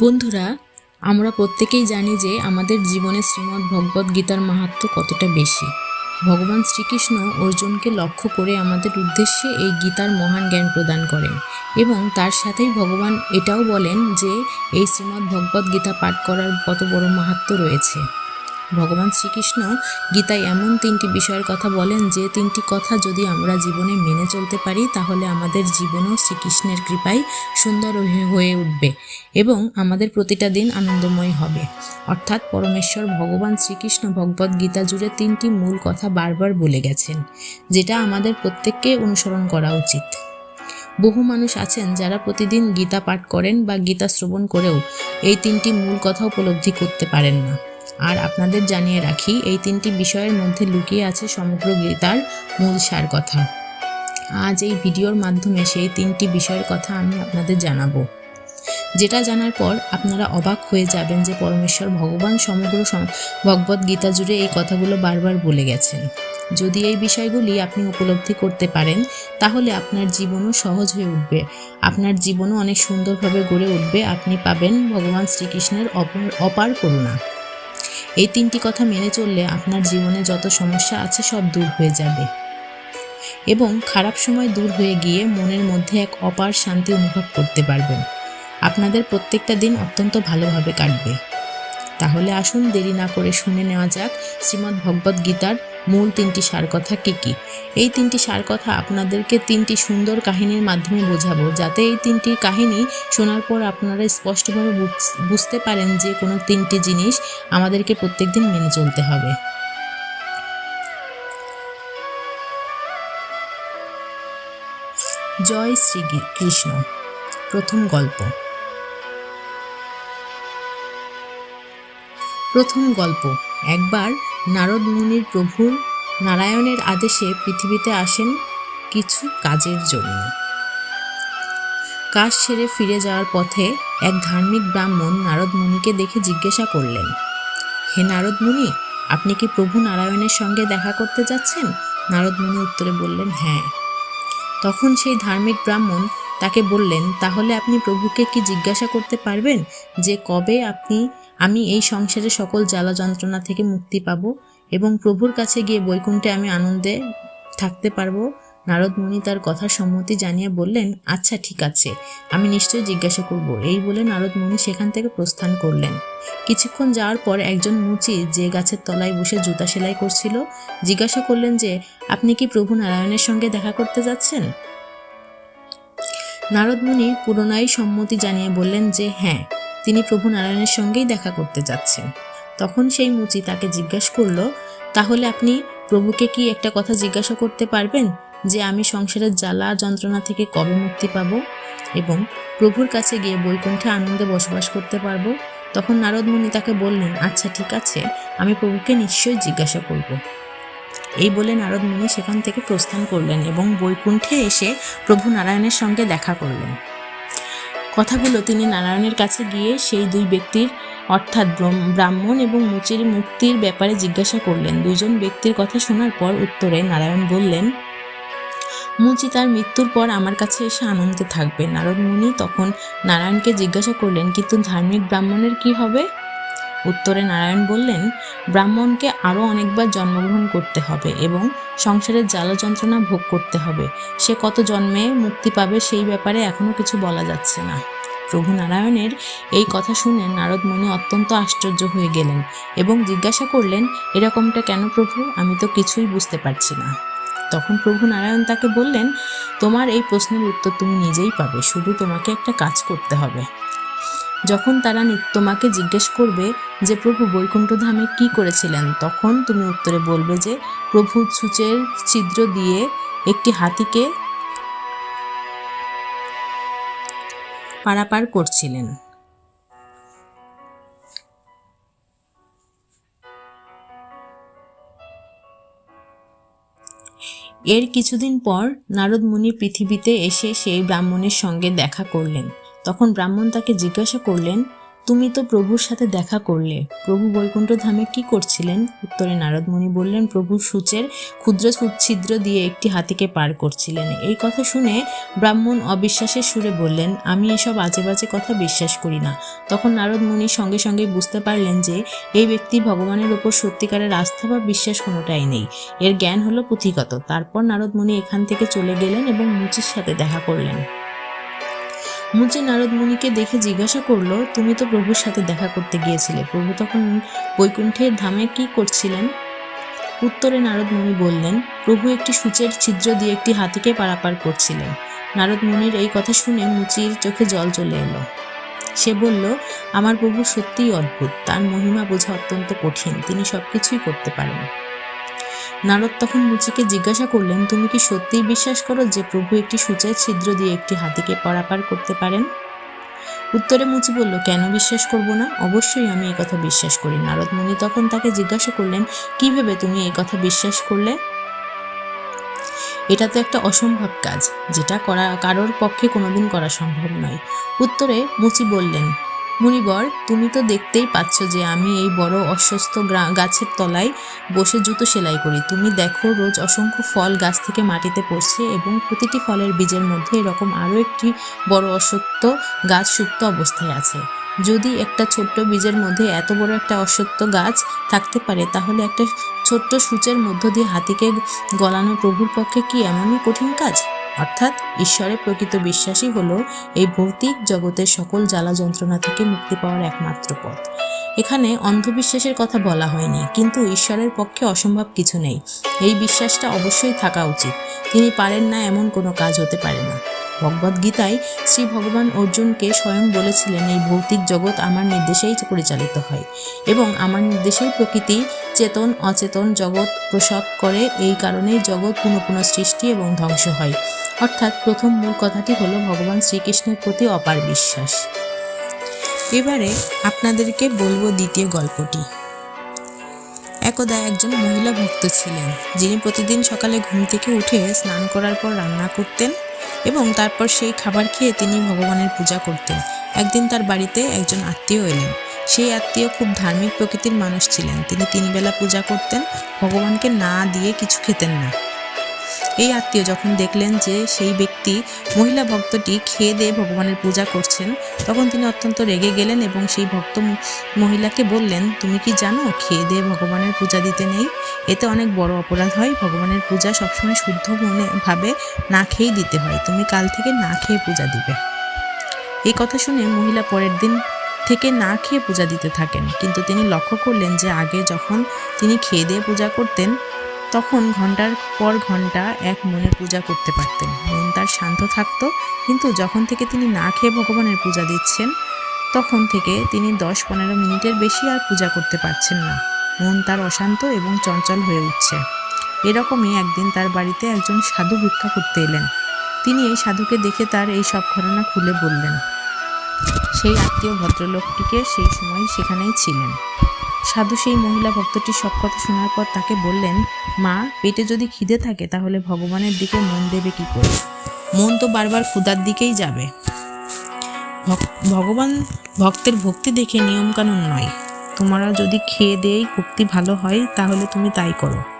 বন্ধুরা, আমরা প্রত্যেকেই জানি যে আমাদের জীবনে শ্রীমদ্ ভগবদ্ গীতার মাহাত্ম কতটা বেশি। ভগবান শ্রীকৃষ্ণ অর্জুনকে লক্ষ্য করে আমাদের উদ্দেশ্যে এই গীতার মহান জ্ঞান প্রদান করেন এবং তার সাথেই ভগবান এটাও বলেন যে এই শ্রীমদ্ ভগবদ্ গীতা পাঠ করার কত বড় মাহাত্ম রয়েছে। ভগবান শ্রীকৃষ্ণ গীতায় এমন তিনটি বিষয়ের কথা বলেন যে তিনটি কথা যদি আমরা জীবনে মেনে চলতে পারি, তাহলে আমাদের জীবনও শ্রীকৃষ্ণের কৃপায় সুন্দর হয়ে- উঠবে এবং আমাদের প্রতিটা দিন আনন্দময় হবে। অর্থাৎ পরমেশ্বর ভগবান শ্রীকৃষ্ণ ভগবদ্ গীতা জুড়ে তিনটি মূল কথা বারবার বলে গেছেন, যেটা আমাদের প্রত্যেককে অনুসরণ করা উচিত। বহু মানুষ আছেন যারা প্রতিদিন গীতা পাঠ করেন বা গীতা শ্রবণ করেও এই তিনটি মূল কথা উপলব্ধি করতে পারেন না। আর আপনাদের জানিয়ে রাখি, এই তিনটি বিষয়ের মধ্যে লুকিয়ে আছে সমগ্র গীতার মূল সার কথা। আজ এই ভিডিওর মাধ্যমে সেই তিনটি বিষয়ের কথা আমি আপনাদের জানাব। যেটা জানার পর আপনারা অবাক হয়ে যাবেন যে পরমেশ্বর ভগবান সমগ্র সম- ভগবদ্ গীতা জুড়ে এই কথাগুলো বারবার বলে গেছেন। যদি এই বিষয়গুলি আপনি উপলব্ধি করতে পারেন, তাহলে আপনার জীবনও সহজ হয়ে উঠবে। আপনার জীবনও অনেক সুন্দরভাবে গড়ে উঠবে। আপনি পাবেন ভগবান শ্রীকৃষ্ণের অপার করুণা। এই তিনটি কথা মেনে চললে আপনার জীবনে যত সমস্যা আছে সব দূর হয়ে যাবে। এবং খারাপ সময় দূর হয়ে গিয়ে মনের মধ্যে এক অপার শান্তি অনুভব করতে পারবেন। আপনাদের প্রত্যেকটা দিন অত্যন্ত ভালোভাবে কাটবে। তাহলে আসুন দেরি না করে শুনে নেওয়া যাক শ্রীমদ্ ভগবদ্ গীতার মূল তিনটি সার কথা কী কী? এই তিনটি সার কথা আপনাদেরকে তিনটি সুন্দর কাহিনীর মাধ্যমে বোঝাবো। যাতে এই তিনটি কাহিনী শোনার পর আপনারা স্পষ্টভাবে বুঝ- বুঝতে পারেন যে কোনো তিনটি জিনিস আমাদেরকে প্রত্যেকদিন মেনে চলতে হবে। জয় শ্রী কৃষ্ণ। প্রথম গল্প। প্রথম গল্প। একবার নারদ মুনির প্রভুর নারায়ণের আদেশে পৃথিবীতে আসেন কিছু কাজের জন্য। কাজ সেরে ফিরে যাওয়ার পথে এক ধার্মিক ব্রাহ্মণ নারদ মুনিকে দেখে জিজ্ঞাসা করলেন, হে নারদ মুনি, আপনি কি প্রভু নারায়ণের সঙ্গে দেখা করতে যাচ্ছেন? নারদ মুনি উত্তরে বললেন হ্যাঁ। তখন সেই ধার্মিক ব্রাহ্মণ তাকে বললেন, তাহলে আপনি প্রভুকে কি জিজ্ঞাসা করতে পারবেন যে কবে আপনি, আমি এই সংসারে সকল জ্বালা যন্ত্রণা থেকে মুক্তি পাবো? এবং প্রভুর কাছে গিয়ে বৈকুণ্ঠে আমি আনন্দে থাকতে পারব। নারদ মুনি তার কথার সম্মতি জানিয়ে বললেন আচ্ছা ঠিক আছে। আমি নিশ্চয়ই জিজ্ঞাসা করব। এই বলে নারদ মুনি সেখান থেকে প্রস্থান করলেন। কিছুক্ষণ যাওয়ার পর একজন মুচি যে গাছের তলায় বসে জুতা সেলাই করছিল, জিজ্ঞাসা করলেন যে, আপনি কি প্রভু নারায়ণের সঙ্গে দেখা করতে যাচ্ছেন? নারদ মুনি পুনরায় সম্মতি জানিয়ে বললেন যে হ্যাঁ তিনি প্রভু নারায়ণের সঙ্গেই দেখা করতে যাচ্ছেন। তখন সেই মুচি তাকে জিজ্ঞাসা করল, তাহলে আপনি প্রভুকে কি একটা কথা জিজ্ঞাসা করতে পারবেন যে আমি সংসারের জ্বালা যন্ত্রণা থেকে কবে মুক্তি পাব? এবং প্রভুর কাছে গিয়ে বৈকুণ্ঠে আনন্দে বসবাস করতে পারব? তখন নারদ মুনি তাকে বললেন আচ্ছা ঠিক আছে, আমি প্রভুকে নিশ্চয়ই জিজ্ঞাসা করব। এই বলে নারদ মুনি সেখান থেকে প্রস্থান করলেন এবং বৈকুণ্ঠে এসে প্রভু নারায়ণের সঙ্গে দেখা করলেন। কথাগুলো তিনি নারায়ণের কাছে গিয়ে সেই দুই ব্যক্তির অর্থাৎ ব্রাহ্মণ এবং মুচির মুক্তির ব্যাপারে জিজ্ঞাসা করলেন। দুজন ব্যক্তির কথা শোনার পর উত্তরে নারায়ণ বললেন, মুচি তার মৃত্যুর পর আমার কাছে এসে আনন্দে থাকবে। নারদ মুনি তখন নারায়ণকে জিজ্ঞাসা করলেন, কিন্তু ধার্মিক ব্রাহ্মণের কি হবে? উত্তরে নারায়ণ বললেন, ব্রাহ্মণকে আরও অনেকবার জন্মগ্রহণ করতে হবে এবং সংসারের জ্বালা যন্ত্রণা ভোগ করতে হবে। সে কত জন্মে মুক্তি পাবে সেই ব্যাপারে এখনও কিছু বলা যাচ্ছে না। প্রভু নারায়ণের এই কথা শুনে নারদ মুনি অত্যন্ত আশ্চর্য হয়ে গেলেন এবং জিজ্ঞাসা করলেন, এরকমটা কেন প্রভু? আমি তো কিছুই বুঝতে পারছি না। তখন প্রভু নারায়ণ তাকে বললেন, তোমার এই প্রশ্নের উত্তর তুমি নিজেই পাবে, শুধু তোমাকে একটা কাজ করতে হবে। যখন তারা তোমাকে জিজ্ঞেস করবে যে, প্রভু বৈকুণ্ঠ ধামে কি করেছিলেন? তখন তুমি উত্তরে বলবে যে, প্রভু ছুঁচের ছিদ্র দিয়ে একটি হাতিকে পারাপার করছিলেন। এর কিছুদিন পর নারদ মুনি পৃথিবীতে এসে সেই ব্রাহ্মণের সঙ্গে দেখা করলেন। তখন ব্রাহ্মণ তাকে জিজ্ঞাসা করলেন তুমি তো প্রভুর সাথে দেখা করলে। প্রভু বৈকুণ্ঠ ধামে কি করছিলেন? উত্তরে নারদমণি বললেন প্রভু সূচের ক্ষুদ্র ছিদ্র দিয়ে একটি হাতিকে পার করছিলেন। এই কথা শুনে ব্রাহ্মণ অবিশ্বাসের সুরে বললেন, আমি এসব আজে বাজে কথা বিশ্বাস করি না। তখন নারদমণি সঙ্গে সঙ্গে বুঝতে পারলেন যে, এই ব্যক্তি ভগবানের ওপর সত্যিকারের আস্থা বা বিশ্বাস কোনোটাই নেই। এর জ্ঞান হলো পুঁথিগত। তারপর নারদমণি এখান থেকে চলে গেলেন এবং মুচির সাথে দেখা করলেন। মুচি নারদ মুনিকে দেখে জিজ্ঞাসা করল, তুমি তো প্রভুর সাথে দেখা করতে গিয়েছিলে। প্রভু তখন বৈকুণ্ঠের ধামে কি করছিলেন? উত্তরে নারদ মুনি বললেন, প্রভু একটি সূচের ছিদ্র দিয়ে একটি হাতিকে পারাপার করছিলেন। নারদ মুনির এই কথা শুনে মুচির চোখে জল চলে এলো। সে বলল, আমার প্রভু সত্যিই অদ্ভুত। তার মহিমা বোঝা অত্যন্ত কঠিন। তিনি সবকিছুই করতে পারেন। নারদ তখন মুচিকে জিজ্ঞাসা করলেন, তুমি কি সত্যিই বিশ্বাস করো যে প্রভু একটি সূচের ছিদ্র দিয়ে একটি হাতিকে পরাপার করতে পারেন? উত্তরে মুচি বলল, কেন বিশ্বাস করব না? অবশ্যই আমি এই কথা বিশ্বাস করি। নারদ মুনি তখন তাকে জিজ্ঞাসা করলেন, কি ভেবে তুমি এই কথা বিশ্বাস করলে? এটা তো একটা অসম্ভব কাজ, যেটা করা, কারোর পক্ষে কোনোদিন করা সম্ভব নয়। উত্তরে মুচি বললেন মুনিবর, তুমি তো দেখতেই পাচ্ছ যে আমি এই বড় অস্বস্ত গ্রা- গাছের তলায় বসে জুতো সেলাই করি। তুমি দেখো রোজ অসংখ্য ফল গাছ থেকে মাটিতে পড়ছে এবং প্রতিটি ফলের বীজের মধ্যে এরকম আরও একটি বড় অসত্য গাছ সুপ্ত অবস্থায় আছে। যদি একটা ছোট্ট বীজের মধ্যে এত বড় একটা অসত্য গাছ থাকতে পারে, তাহলে একটা ছোট্ট সূচের মধ্য দিয়ে হাতিকে গলানো প্রভুর পক্ষে কি এমনই কঠিন কাজ? অর্থাৎ ঈশ্বরের প্রকৃত বিশ্বাসই হলো এই ভৌতিক জগতের সকল জ্বালা যন্ত্রণা থেকে মুক্তি পাওয়ার একমাত্র পথ। এখানে অন্ধবিশ্বাসের কথা বলা হয়নি, কিন্তু ঈশ্বরের পক্ষে অসম্ভব কিছু নেই। এই বিশ্বাসটা অবশ্যই থাকা উচিত। তিনি পারেন না এমন কোনো কাজ হতে পারে না। ভগবদ গীতায় শ্রী ভগবান অর্জুনকে স্বয়ং বলেছিলেন, এই ভৌতিক জগৎ আমার নির্দেশেই পরিচালিত হয় এবং আমার নির্দেশেই প্রকৃতি চেতন, অচেতন জগৎ প্রসব করে। এই কারণেই জগৎ পুনঃ পুনঃ সৃষ্টি এবং ধ্বংস হয়। অর্থাৎ প্রথম মূল কথাটি হলো ভগবান শ্রীকৃষ্ণের প্রতি অপার বিশ্বাস। এবারে আপনাদেরকে বলব দ্বিতীয় গল্পটি। একদা একজন মহিলা ভক্ত ছিলেন, যিনি প্রতিদিন সকালে ঘুম থেকে উঠে স্নান করার পর রান্না করতেন এবং তারপর সেই খাবার খেয়ে তিনি ভগবানের পূজা করতেন। একদিন তার বাড়িতে একজন আত্মীয় এলেন। সেই আত্মীয় খুব ধার্মিক প্রকৃতির মানুষ ছিলেন। তিনি তিন বেলা পূজা করতেন, ভগবানকে না দিয়ে কিছু খেতেন না। এই আত্মীয় যখন দেখলেন যে সেই ব্যক্তি মহিলা ভক্তটি খেয়ে দিয়ে ভগবানের পূজা করছেন, তখন তিনি অত্যন্ত রেগে গেলেন এবং সেই ভক্ত মহিলাকে বললেন, তুমি কি জানো, খেয়ে দিয়ে ভগবানের পূজা দিতে নেই? এতে অনেক বড় অপরাধ হয়। ভগবানের পূজা সবসময় শুদ্ধ মনে, ভাবে না খেয়েই দিতে হয়। তুমি কাল থেকে না খেয়ে পূজা দিবে। এই কথা শুনে মহিলা পরের দিন থেকে না খেয়ে পূজা দিতে থাকেন। কিন্তু তিনি লক্ষ্য করলেন যে আগে যখন তিনি খেয়ে দিয়ে পূজা করতেন তখন ঘণ্টার পর ঘণ্টা এক মনে পূজা করতে পারতেন। মন তার শান্ত থাকতো, কিন্তু যখন থেকে তিনি না খেয়ে ভগবানের পূজা দিচ্ছেন, তখন থেকে তিনি দশ পনেরো মিনিটের বেশি আর পূজা করতে পারছেন না। মন তার অশান্ত এবং চঞ্চল হয়ে উঠছে। এরকমই একদিন তার বাড়িতে একজন সাধু ভিক্ষা করতে এলেন। তিনি এই সাধুকে দেখে তার এই সব ঘটনা খুলে বললেন। সেই আত্মীয় ভদ্রলোকটিকে সেই সময় সেখানেই ছিলেন। সাধু সেই মহিলা ভক্তটির সব কথা শোনার পর তাকে বললেন, মা, পেটে যদি খিদে থাকে তাহলে ভগবানের দিকে মন দেবে কি করে? মন তো বারবার ক্ষুদার দিকেই যাবে। ভগবান ভক্তের ভক্তি দেখে নিয়মকানুন নয়। তোমরা যদি খেয়ে দেই ভক্তি ভালো হয়, তাহলে তুমি তাই করো।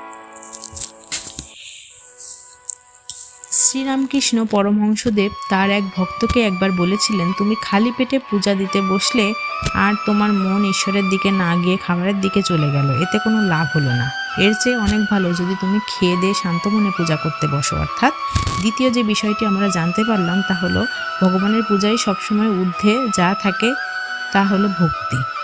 শ্রীরামকৃষ্ণ পরমহংসদেব তার এক ভক্তকে একবার বলেছিলেন, তুমি খালি পেটে পূজা দিতে বসলে আর তোমার মন ঈশ্বরের দিকে না গিয়ে খাবারের দিকে চলে গেল। এতে কোনো লাভ হলো না। এর চেয়ে অনেক ভালো যদি তুমি খেয়ে দিয়ে শান্ত মনে পূজা করতে বসো। অর্থাৎ দ্বিতীয় যে বিষয়টি আমরা জানতে পারলাম তা হলো, ভগবানের পূজায় সবসময় ঊর্ধ্বে যা থাকে তা হলো ভক্তি।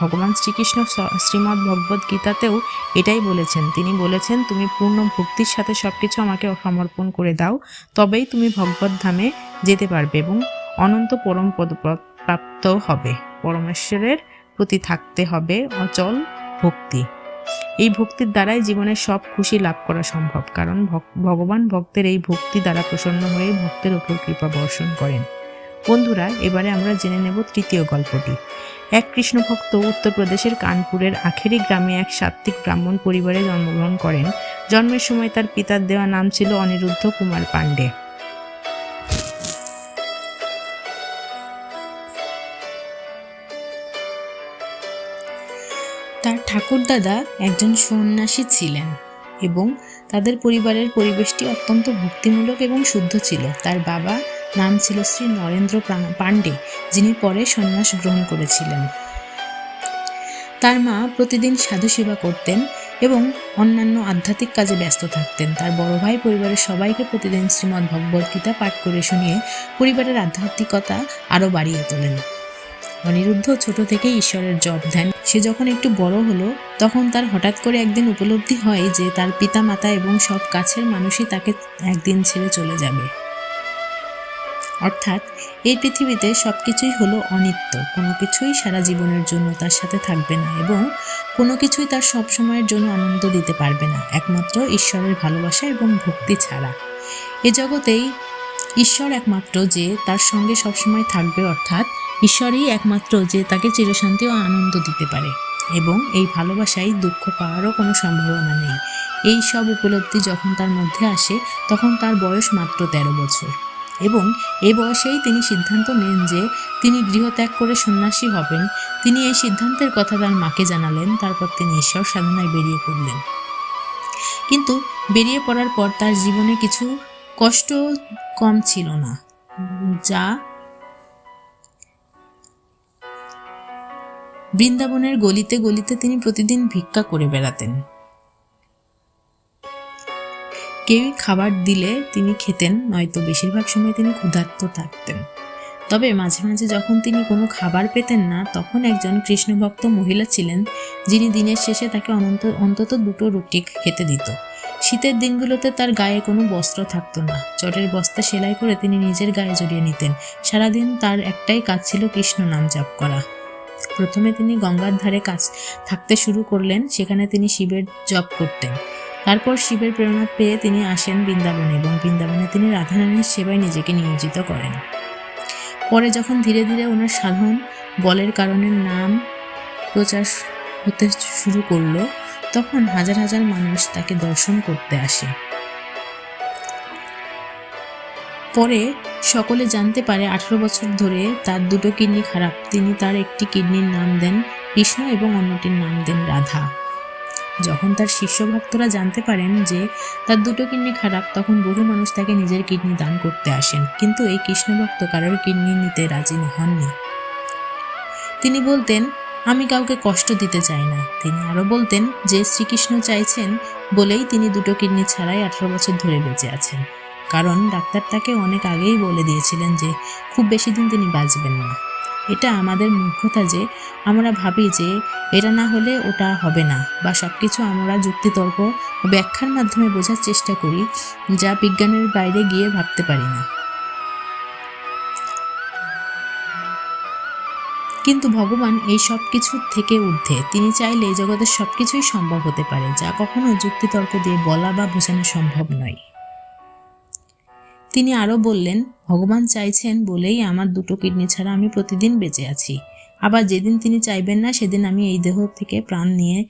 ভগবান শ্রীকৃষ্ণ শ্রীমদ্ ভগবদ গীতাতেও এটাই বলেছেন। তিনি বলেছেন, তুমি পূর্ণ ভক্তির সাথে সবকিছু আমাকে সমর্পণ করে দাও, তবেই তুমি ভগবত ধামে যেতে পারবে এবং অনন্ত পরম পদ প্রাপ্ত হবে। পরমেশ্বরের প্রতি থাকতে হবে অচল ভক্তি। এই ভক্তির দ্বারাই জীবনের সব খুশি লাভ করা সম্ভব। কারণ ভগবান ভক্তের এই ভক্তি দ্বারা প্রসন্ন হয়ে ভক্তের উপর কৃপা বর্ষণ করেন। বন্ধুরা, এবারে আমরা জেনে নেব তৃতীয় গল্পটি। এক কৃষ্ণভক্ত উত্তরপ্রদেশের কানপুরের আখেরি গ্রামে এক সাত্ত্বিক ব্রাহ্মণ পরিবারে জন্মগ্রহণ করেন। জন্মের সময় তার পিতার দেওয়া নাম ছিল অনিরুদ্ধ কুমার পাণ্ডে। তার ঠাকুরদাদা একজন সন্ন্যাসী ছিলেন এবং তাদের পরিবারের পরিবেশটি অত্যন্ত ভক্তিমূলক এবং শুদ্ধ ছিল। তার বাবা নাম ছিল শ্রী নরেন্দ্র পাণ্ডে, যিনি পরে সন্ন্যাস গ্রহণ করেছিলেন। তার মা প্রতিদিন সাধু সেবা করতেন এবং অন্যান্য আধ্যাত্মিক কাজে ব্যস্ত থাকতেন। তার বড় ভাই পরিবারের সবাইকে প্রতিদিন শ্রীমদ্ ভগবদ্ গীতা পাঠ করে শুনিয়ে পরিবারের আধ্যাত্মিকতা আরও বাড়িয়ে তোলেন। অনিরুদ্ধ ছোট থেকেই ঈশ্বরের জপ ধ্যান। সে যখন একটু বড় হলো, তখন তার হঠাৎ করে একদিন উপলব্ধি হয় যে তার পিতা মাতা এবং সব কাছের মানুষই তাকে একদিন ছেড়ে চলে যাবে। অর্থাৎ এই পৃথিবীতে সব কিছুই হলো অনিত্য। কোনো কিছুই সারা জীবনের জন্য তার সাথে থাকবে না এবং কোনো কিছুই তার সব সময়ের জন্য আনন্দ দিতে পারবে না। একমাত্র ঈশ্বরের ভালোবাসা এবং ভক্তি ছাড়া। এ জগতেই ঈশ্বর একমাত্র যে তার সঙ্গে সবসময় থাকবে, অর্থাৎ ঈশ্বরই একমাত্র যে তাকে চিরশান্তি ও আনন্দ দিতে পারে এবং এই ভালোবাসায় দুঃখ পাওয়ারও কোনো সম্ভাবনা নেই। এই সব উপলব্ধি যখন তার মধ্যে আসে, তখন তার বয়স মাত্র তেরো বছর। এবং এই বয়সেই তিনি সিদ্ধান্ত নেন যে তিনি গৃহত্যাগ করে সন্ন্যাসী হবেন। তিনি এই সিদ্ধান্তের কথা তার মাকে জানালেন, তারপর তিনি ঈশ্বর সাধনায় বেরিয়ে পড়লেন। কিন্তু বেরিয়ে পড়ার পর তার জীবনে কিছু কষ্ট কম ছিল না, যা বৃন্দাবনের গলিতে গলিতে তিনি প্রতিদিন ভিক্ষা করে বেড়াতেন। কেউই খাবার দিলে তিনি খেতেন, নয়তো বেশিরভাগ সময় তিনি ক্ষুধার্ত থাকতেন। তবে মাঝে মাঝে যখন তিনি কোনো খাবার পেতেন না, তখন একজন কৃষ্ণভক্ত মহিলা ছিলেন, যিনি দিনের শেষে তাকে অনন্ত, অন্তত দুটো রুটি খেতে দিত। শীতের দিনগুলোতে তার গায়ে কোনো বস্ত্র থাকতো না। চটের বস্তা সেলাই করে তিনি নিজের গায়ে জড়িয়ে নিতেন। সারাদিন তার একটাই কাজ ছিল কৃষ্ণ নাম জপ করা। প্রথমে তিনি গঙ্গার ধারে কাজ, থাকতে শুরু করলেন, সেখানে তিনি শিবের জপ করতেন। তারপর শিবের প্রেরণা পেয়ে তিনি আসেন বৃন্দাবনে এবং বৃন্দাবনে তিনি রাধারানীর সেবায় নিজেকে নিয়োজিত করেন। পরে যখন ধীরে ধীরে ওনার সাধন বলের কারণে নাম প্রচার হতে শুরু করল, তখন হাজার হাজার মানুষ তাকে দর্শন করতে আসে। পরে সকলে জানতে পারে আঠারো বছর ধরে তার দুটো কিডনি খারাপ। তিনি তার একটি কিডনির নাম দেন কৃষ্ণ এবং অন্যটির নাম দেন রাধা। যখন তার শিষ্য ভক্তরা জানতে পারেন যে তার দুটো কিডনি খারাপ, তখন বহু মানুষ তাকে নিজের কিডনি দান করতে আসেন। কিন্তু এই কৃষ্ণ ভক্ত কারোর কিডনি নিতে রাজি হননি। তিনি বলতেন, আমি কাউকে কষ্ট দিতে চাই না। তিনি আরও বলতেন, যে শ্রীকৃষ্ণ চাইছেন বলেই তিনি দুটো কিডনি ছাড়াই আঠারো বছর ধরে বেঁচে আছেন। কারণ ডাক্তার তাকে অনেক আগেই বলে দিয়েছিলেন যে, খুব বেশি দিন তিনি বাঁচবেন না। এটা আমাদের মূর্খতা যে, আমরা ভাবি যে, এটা না হলে ওটা হবে না বা সব কিছু আমরা যুক্তিতর্ক ব্যাখ্যার মাধ্যমে বোঝার চেষ্টা করি, যা বিজ্ঞানের বাইরে গিয়ে ভাবতে পারি না। কিন্তু ভগবান এই সব কিছুর থেকে ঊর্ধ্বে। তিনি চাইলে এই জগতের সব কিছুই সম্ভব হতে পারে, যা কখনো যুক্তিতর্ক দিয়ে বলা বা বোঝানো সম্ভব নয়। তিনি আরও বললেন, ভগবান চাইছেন বলেই আমার দুটো কিডনি ছাড়া আমি প্রতিদিন বেঁচে আছি। আবার যেদিন তিনি চাইবেন না, সেদিন আমি এই দেহ থেকে প্রাণ নিয়ে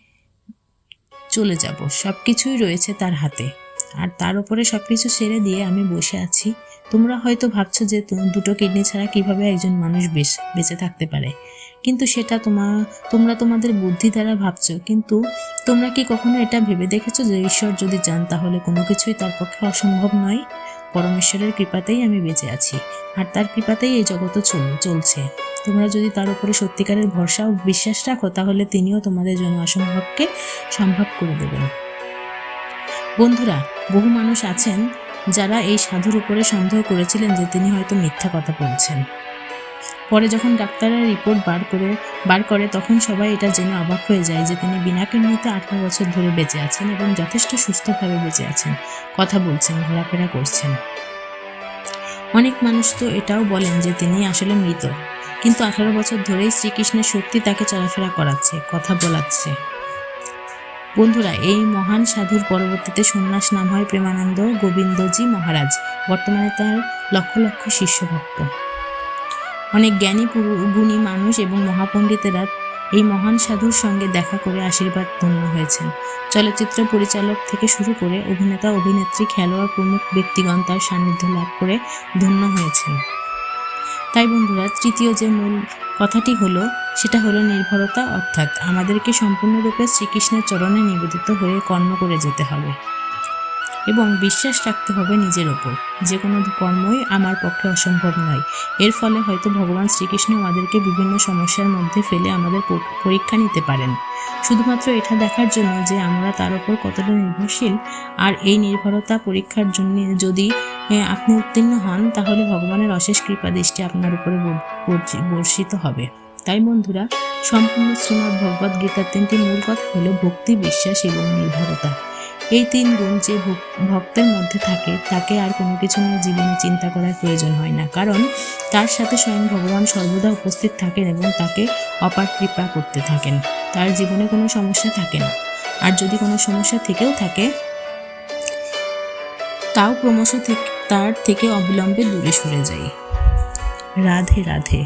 চলে যাব। সব কিছুই রয়েছে তার হাতে। আর তার উপরে সব কিছু ছেড়ে দিয়ে আমি বসে আছি। তোমরা হয়তো ভাবছ যে দুটো কিডনি ছাড়া কীভাবে একজন মানুষ বেঁচে থাকতে পারে। কিন্তু সেটা তোমা, তোমরা তোমাদের বুদ্ধি দ্বারা ভাবছ। কিন্তু তোমরা কি কখনো এটা ভেবে দেখেছ যে ঈশ্বর যদি চান তাহলে কোনো কিছুই তার পক্ষে অসম্ভব নয়? পরমেশ্বরের কৃপাতেই আমি বেঁচে আছি, আর তার কৃপাতেই এই জগৎ চল, চলছে। তোমরা যদি তার উপরে সত্যিকারের ভরসা ও বিশ্বাস রাখো, তাহলে তিনিও তোমাদের জন্য অসম্ভবকে সম্ভব করে দেবেন। বন্ধুরা, বহু মানুষ আছেন যারা এই সাধুর উপরে সন্দেহ করেছিলেন যে তিনি হয়তো মিথ্যা কথা বলছেন। পরে যখন ডাক্তাররা রিপোর্ট বার করে বার করে, তখন সবাই এটা জেনে অবাক হয়ে যায় যে তিনি বিনা কিডনিতে আঠারো বছর ধরে বেঁচে আছেন এবং যথেষ্ট সুস্থভাবে বেঁচে আছেন। কথা বলছেন, ঘোরাফেরা করছেন। অনেক মানুষ তো এটাও বলেন যে তিনি আসলে মৃত। কিন্তু আঠারো বছর ধরেই শ্রীকৃষ্ণের শক্তি তাকে চলাফেরা করাচ্ছে, কথা বলাচ্ছে। বন্ধুরা, এই মহান সাধুর পরবর্তীতে সন্ন্যাস নাম হয় প্রেমানন্দ গোবিন্দজি মহারাজ। বর্তমানে তার লক্ষ লক্ষ শিষ্য ভক্ত অনেক জ্ঞানী গুণী মানুষ এবং মহাপণ্ডিতেরা এই মহান সাধুর সঙ্গে দেখা করে আশীর্বাদ ধন্য হয়েছেন। চলচ্চিত্র পরিচালক থেকে শুরু করে অভিনেতা, অভিনেত্রী, খেলোয়াড় প্রমুখ ব্যক্তিগণ তার সান্নিধ্য লাভ করে ধন্য হয়েছেন। তাই বন্ধুরা, তৃতীয় যে মূল কথাটি হলো, সেটা হলো নির্ভরতা অর্থাৎ আমাদেরকে সম্পূর্ণরূপে শ্রীকৃষ্ণের চরণে নিবেদিত হয়ে কর্ম করে যেতে হবে। এবং বিশ্বাস রাখতে হবে নিজের ওপর। যে কোনো কর্মই আমার পক্ষে অসম্ভব নয়। এর ফলে হয়তো ভগবান শ্রীকৃষ্ণ আমাদেরকে বিভিন্ন সমস্যার মধ্যে ফেলে আমাদের পরীক্ষা নিতে পারেন। শুধুমাত্র এটা দেখার জন্য যে আমরা তার উপর কতটা নির্ভরশীল, আর এই নির্ভরতা পরীক্ষার জন্য যদি আপনি উত্তীর্ণ হন, তাহলে ভগবানের অশেষ কৃপা দৃষ্টি আপনার উপরে বর্ষিত হবে। তাই বন্ধুরা, সম্পূর্ণ শ্রীমদ্ ভগবদ গীতার তিনটি মূল কথা হলো ভক্তি, বিশ্বাস এবং নির্ভরতা। এই তিন গুণ যে ভক্তের মধ্যে থাকে, তাকে আর কোনো কিছু নিয়ে জীবনে চিন্তা করার প্রয়োজন হয় না। কারণ তার সাথে স্বয়ং ভগবান সর্বদা উপস্থিত থাকেন এবং তাকে অপার কৃপা করতে থাকেন। তার জীবনে কোনো সমস্যা থাকে না। আর যদি কোনো সমস্যা থেকেও থাকে, তাও ক্রমশ তার থেকে অবিলম্বে দূরে সরে যায় রাধে রাধে।